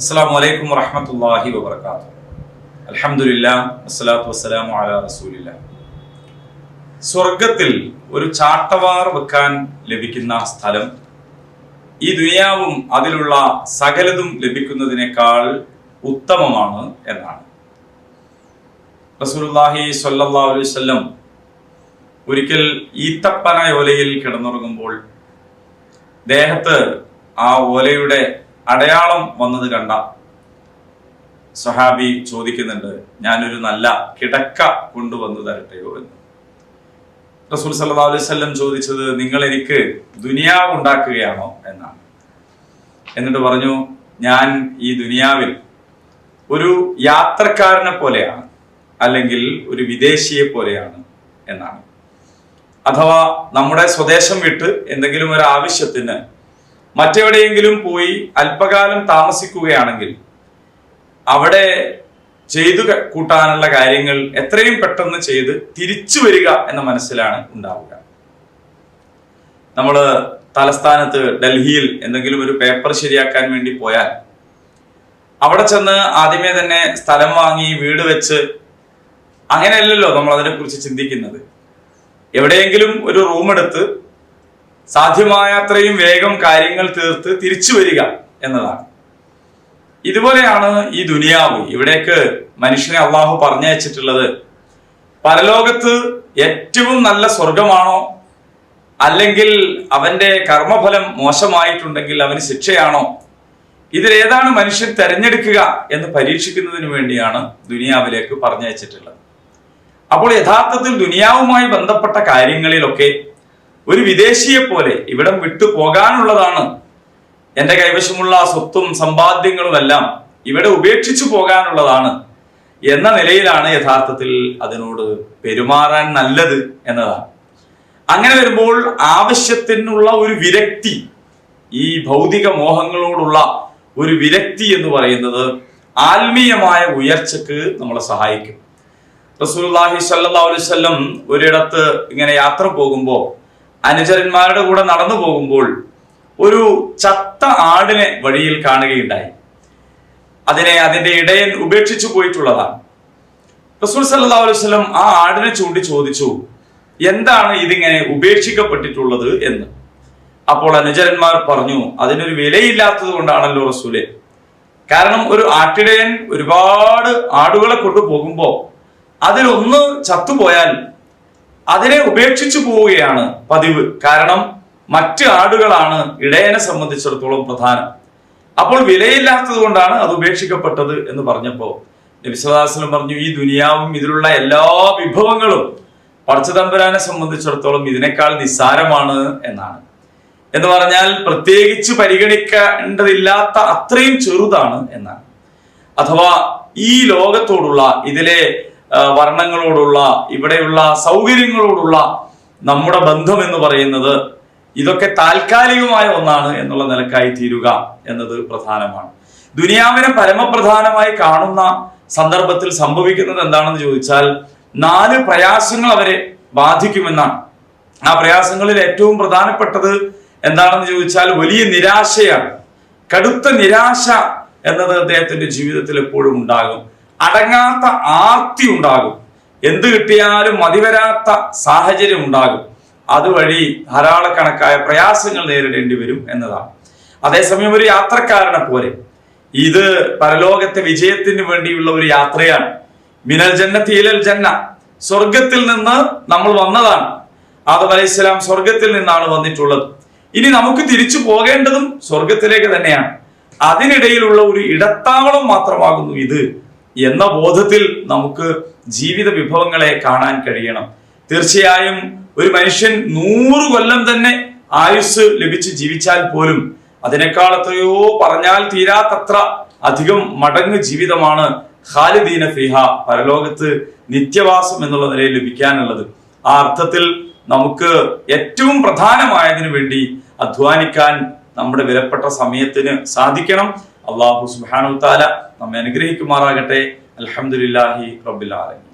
അസ്സാം വലൈക്കും വറഹമത്തല്ലാഹി വബർക്കാത്തു അലഹമില്ല വസ്സലാത്തു വസ്സലാമു അല റസൂലില്ല. സ്വർഗത്തിൽ ഒരു ചാട്ടവാർ വെക്കാൻ ലഭിക്കുന്ന സ്ഥലം ഈ ദുനിയാവും അതിലുള്ള സകലതും ലഭിക്കുന്നതിനേക്കാൾ ഉത്തമമാണ് എന്നാണ്. റസൂലുള്ളാഹി സ്വല്ലല്ലാഹു അലൈഹി വസല്ലം ഒരിക്കൽ ഈത്തപ്പന ഒലയിൽ കിടന്നുറങ്ങുമ്പോൾ ദേഹത്ത് ആ ഓലയുടെ അടയാളം വന്നത് കണ്ട സഹാബി ചോദിക്കുന്നുണ്ട് ഞാനൊരു നല്ല കിടക്ക കൊണ്ടുവന്നു തരട്ടെയോ എന്ന്? റസൂൽ സല്ലാ അലൈഹി വസല്ലം ചോദിച്ചത് നിങ്ങൾ എനിക്ക് ദുനിയാവ് ഉണ്ടാക്കുകയാണോ എന്നാണ്. എന്നിട്ട് പറഞ്ഞു ഞാൻ ഈ ദുനിയാവിൽ ഒരു യാത്രക്കാരനെ പോലെയാണ് അല്ലെങ്കിൽ ഒരു വിദേശിയെ പോലെയാണ് എന്നാണ്. അഥവാ നമ്മുടെ സ്വദേശം വിട്ട് എന്തെങ്കിലും ഒരു ആവശ്യത്തിന് മറ്റെവിടെയെങ്കിലും പോയി അല്പകാലം താമസിക്കുകയാണെങ്കിൽ അവിടെ ചെയ്തു കൂട്ടാനുള്ള കാര്യങ്ങൾ എത്രയും പെട്ടെന്ന് ചെയ്ത് തിരിച്ചു വരിക എന്ന മനസ്സിലാണ് ഉണ്ടാവുക. നമ്മൾ തലസ്ഥാനത്ത് ഡൽഹിയിൽ എന്തെങ്കിലും ഒരു പേപ്പർ ശരിയാക്കാൻ വേണ്ടി പോയാൽ അവിടെ ചെന്ന് ആദ്യമേ തന്നെ സ്ഥലം വാങ്ങി വീട് വെച്ച് അങ്ങനെയല്ലല്ലോ നമ്മൾ അതിനെക്കുറിച്ച് ചിന്തിക്കുന്നത്. എവിടെയെങ്കിലും ഒരു റൂം എടുത്ത് സാധ്യമായ അത്രയും വേഗം കാര്യങ്ങൾ തീർത്ത് തിരിച്ചു വരിക എന്നതാണ്. ഇതുപോലെയാണ് ഈ ദുനിയാവ്. ഇവിടേക്ക് മനുഷ്യനെ അള്ളാഹു പറഞ്ഞയച്ചിട്ടുള്ളത് പരലോകത്ത് ഏറ്റവും നല്ല സ്വർഗമാണോ അല്ലെങ്കിൽ അവന്റെ കർമ്മഫലം മോശമായിട്ടുണ്ടെങ്കിൽ അവന് ശിക്ഷയാണോ? ഇതിലേതാണ് മനുഷ്യൻ തെരഞ്ഞെടുക്കുക എന്ന് പരീക്ഷിക്കുന്നതിന് വേണ്ടിയാണ് ദുനിയാവിലേക്ക് പറഞ്ഞയച്ചിട്ടുള്ളത്. അപ്പോൾ യഥാർത്ഥത്തിൽ ദുനിയാവുമായി ബന്ധപ്പെട്ട കാര്യങ്ങളിലൊക്കെ ഒരു വിദേശിയെ പോലെ ഇവിടം വിട്ടു പോകാനുള്ളതാണ്. എന്റെ കൈവശമുള്ള സ്വത്തും സമ്പാദ്യങ്ങളും എല്ലാം ഇവിടെ ഉപേക്ഷിച്ചു പോകാനുള്ളതാണ്. എന്ന നിലയിലാണ് യഥാർത്ഥത്തിൽ അതിനോട് പെരുമാറാൻ നല്ലത് എന്നതാണ്. അങ്ങനെ വരുമ്പോൾ ആവശ്യത്തിനുള്ള ഒരു വിരക്തി ഈ ഭൗതിക മോഹങ്ങളോടുള്ള ഒരു വിരക്തി എന്ന് പറയുന്നത് ആത്മീയമായ ഉയർച്ചക്ക് നമ്മളെ സഹായിക്കും. സ്വല്ലല്ലാഹു അലൈഹി വസല്ലം ഒരിടത്ത് ഇങ്ങനെ യാത്ര പോകുമ്പോൾ അനുചരന്മാരുടെ കൂടെ നടന്നു പോകുമ്പോൾ ഒരു ചത്ത ആടിനെ വഴിയിൽ കാണുകയുണ്ടായി. അതിനെ അതിന്റെ ഇടയൻ ഉപേക്ഷിച്ചു പോയിട്ടുള്ളതാണ്. റസൂൽ സല്ലല്ലാഹു അലൈഹി വസല്ലം ആ ആടിനെ ചൂണ്ടി ചോദിച്ചു എന്താണ് ഇതിങ്ങനെ ഉപേക്ഷിക്കപ്പെട്ടിട്ടുള്ളത് എന്ന്? അപ്പോൾ അനുചരന്മാർ പറഞ്ഞു അതിനൊരു വിലയില്ലാത്തത് കൊണ്ടാണല്ലോ റസൂലെ. കാരണം ഒരു ആട്ടിടയൻ ഒരുപാട് ആടുകളെ കൊണ്ടുപോകുമ്പോ അതിലൊന്ന് ചത്തുപോയാൽ അതിനെ ഉപേക്ഷിച്ചു പോവുകയാണ് പതിവ്. കാരണം മറ്റ് ആടുകളാണ് ഇടയനെ സംബന്ധിച്ചിടത്തോളം പ്രധാനം. അപ്പോൾ വിലയില്ലാത്തത് കൊണ്ടാണ് അത് ഉപേക്ഷിക്കപ്പെട്ടത് എന്ന് പറഞ്ഞപ്പോ നബിസ്വദാസനം പറഞ്ഞു ഈ ദുനിയാവും ഇതിലുള്ള എല്ലാ വിഭവങ്ങളും പടച്ചതമ്പരാനെ സംബന്ധിച്ചിടത്തോളം ഇതിനേക്കാൾ നിസ്സാരമാണ് എന്നാണ്. എന്ന് പറഞ്ഞാൽ പ്രത്യേകിച്ച് പരിഗണിക്കേണ്ടതില്ലാത്ത അത്രയും ചെറുതാണ് എന്നാണ്. അഥവാ ഈ ലോകത്തോടുള്ള ഇതിലെ വർണങ്ങളോടുള്ള ഇവിടെയുള്ള സൗകര്യങ്ങളോടുള്ള നമ്മുടെ ബന്ധം എന്ന് പറയുന്നത് ഇതൊക്കെ താൽക്കാലികമായ ഒന്നാണ് എന്നുള്ള നിലക്കായി തീരുക എന്നത് പ്രധാനമാണ്. ദുനിയാവിനെ പരമപ്രധാനമായി കാണുന്ന സന്ദർഭത്തിൽ സംഭവിക്കുന്നത് എന്താണെന്ന് ചോദിച്ചാൽ നാല് പ്രയാസങ്ങൾ അവരെ ബാധിക്കുമെന്നാണ്. ആ പ്രയാസങ്ങളിൽ ഏറ്റവും പ്രധാനപ്പെട്ടത് എന്താണെന്ന് ചോദിച്ചാൽ വലിയ നിരാശയാണ്. കടുത്ത നിരാശ എന്നത് അദ്ദേഹത്തിന്റെ ജീവിതത്തിൽ എപ്പോഴും ഉണ്ടാകും. അടങ്ങാത്ത ആർത്തി ഉണ്ടാകും. എന്ത് കിട്ടിയാലും മതിവരാത്ത സാഹചര്യം ഉണ്ടാകും. അതുവഴി ധാരാളക്കണക്കായ പ്രയാസങ്ങൾ നേരിടേണ്ടി വരും എന്നതാണ്. അതേസമയം ഒരു യാത്രക്കാരനെ പോലെ. ഇത് പരലോകത്തെ വിജയത്തിന് വേണ്ടിയുള്ള ഒരു യാത്രയാണ്. മിനൽ ജന്ന തീലൽ ജന്ന. സ്വർഗത്തിൽ നിന്ന് നമ്മൾ വന്നതാണ്. ആദം അലൈഹി സ്വലാം സ്വർഗത്തിൽ നിന്നാണ് വന്നിട്ടുള്ളത്. ഇനി നമുക്ക് തിരിച്ചു പോകേണ്ടതും സ്വർഗത്തിലേക്ക് തന്നെയാണ്. അതിനിടയിലുള്ള ഒരു ഇടത്താവളം മാത്രമാകുന്നു ഇത്. എന്ന ബോധത്തിൽ നമുക്ക് ജീവിത വിഭവങ്ങളെ കാണാൻ കഴിയണം. തീർച്ചയായും ഒരു മനുഷ്യൻ നൂറ് കൊല്ലം തന്നെ ആയുസ് ലഭിച്ച് ജീവിച്ചാൽ പോലും അതിനേക്കാൾ എത്രയോ പറഞ്ഞാൽ തീരാത്തത്ര അധികം മടങ്ങ് ജീവിതമാണ് ഖാലിദീന ഫിഹ പരലോകത്ത് നിത്യവാസം എന്നുള്ള നിലയിൽ ലഭിക്കാനുള്ളത്. ആ അർത്ഥത്തിൽ നമുക്ക് ഏറ്റവും പ്രധാനമായതിനു വേണ്ടി അധ്വാനിക്കാൻ നമ്മുടെ വിലപ്പെട്ട സമയത്തിന് സാധിക്കണം. അള്ളാഹു സുബാനു താല നമ്മെ അനുഗ്രഹിക്കുമാറാകട്ടെ. അൽഹംദുലില്ലാഹി റബ്ബിൽ ആലമീൻ.